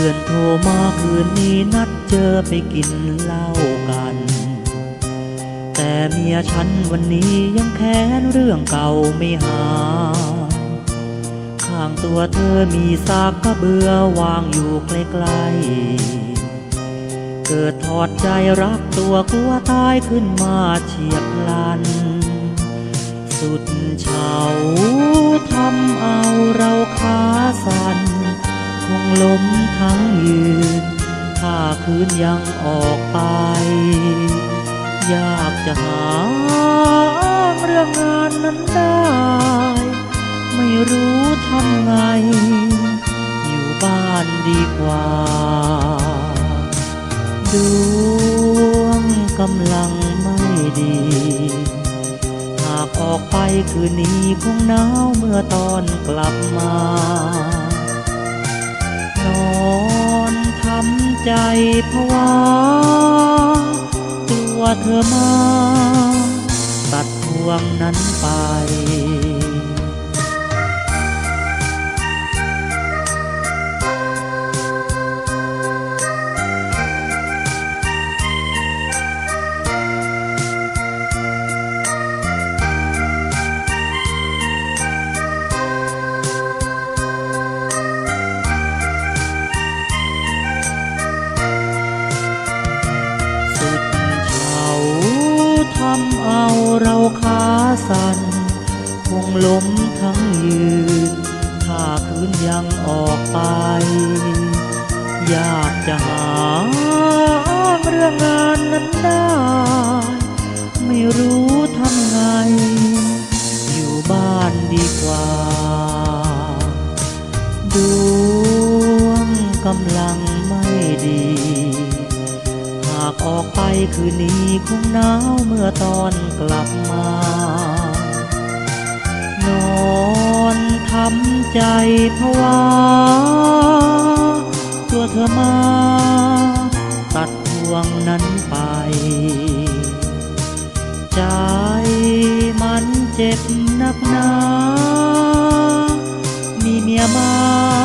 พื่อนโทรมาคืนนี้นัดเจอไปกินเหล้ากัน แต่เมียฉันวันนี้ยังแค้นเรื่องเก่าไม่หายข้างตัวเธอมีซากกระเบือวางอยู่ใกล้ๆ เกิดถอดใจรักตัวกลัวตายขึ้นมาเฉียบพลัน สุดเฉาทำเอาเราค ทั้งยืน ถ้าคืนยังออกไป ยากจะหาเรื่องงานนั้นได้ ไม่รู้ทำไง อยู่บ้านดีกว่า ดวงกำลังไม่ดี หากออกไปคืนนี้คงหนาวเมื่อตอนกลับมา นอนทำใจภาวะกลัวเธอมา ตัดพวงนั้นไป เอาเราขาสั่นคงล้มทั้งยืน ถ้าคืนยังออกไป อยากจะหาเรื่องงานนั้นได้ ไม่รู้ทำไง อยู่บ้านดีกว่า ดวงกำลัง คืนนี้คงหนาวเมื่อตอนกลับมา นอนทำใจภาวะกลัวเธอมา ตัดพวงนั้นไป ใจมันเจ็บนักหนา มีเมียมา